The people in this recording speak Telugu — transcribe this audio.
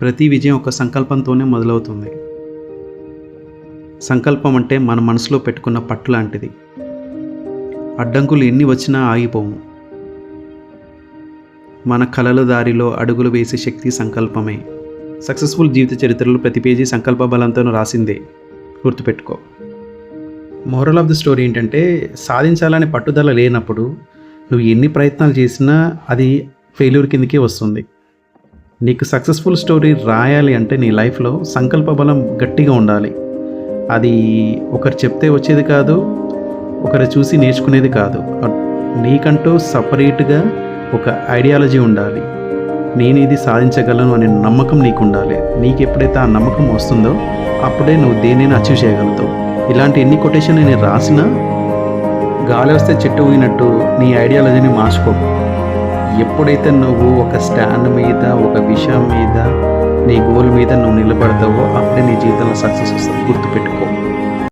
ప్రతి విజయం ఒక సంకల్పంతోనే మొదలవుతుంది. సంకల్పం అంటే మన మనసులో పెట్టుకున్న పట్టు లాంటిది. అడ్డంకులు ఎన్ని వచ్చినా ఆగిపోము మన కలల దారిలో అడుగులు వేసే శక్తి సంకల్పమే. సక్సెస్ఫుల్ జీవిత చరిత్రలో ప్రతి పేజీ సంకల్ప బలంతో రాసిందే. గుర్తుపెట్టుకో. మోరల్ ఆఫ్ ది స్టోరీ ఏంటంటే సాధించాలనే పట్టుదల లేనప్పుడు నువ్వు ఎన్ని ప్రయత్నాలు చేసినా అది ఫెయిల్యూర్ కిందకే వస్తుంది. నీకు సక్సెస్ఫుల్ స్టోరీ రాయాలి అంటే నీ లైఫ్లో సంకల్ప బలం గట్టిగా ఉండాలి. అది ఒకరు చెప్తే వచ్చేది కాదు ఒకరు చూసి నేర్చుకునేది కాదు. నీకంటూ సపరేట్గా ఒక ఐడియాలజీ ఉండాలి. నేను ఇది సాధించగలను అనే నమ్మకం నీకు ఉండాలి నీకు ఎప్పుడైతే ఆ నమ్మకం వస్తుందో అప్పుడే నువ్వు దేనిని అచీవ్ చేయగలుగుతావు. ఇలాంటి ఎన్ని కొటేషన్ నేను రాసినా గాలి వస్తే చెట్టు పోయినట్టు నీ ఐడియాలజీని మార్చుకో ఎప్పుడైతే నువ్వు ఒక స్టాండ్ మీద ఒక విషయం మీద నీ గోల్ మీద నువ్వు నిలబడతావో అప్పుడే నీ జీవితంలో సక్సెస్ వస్తుంది. గుర్తుపెట్టుకో.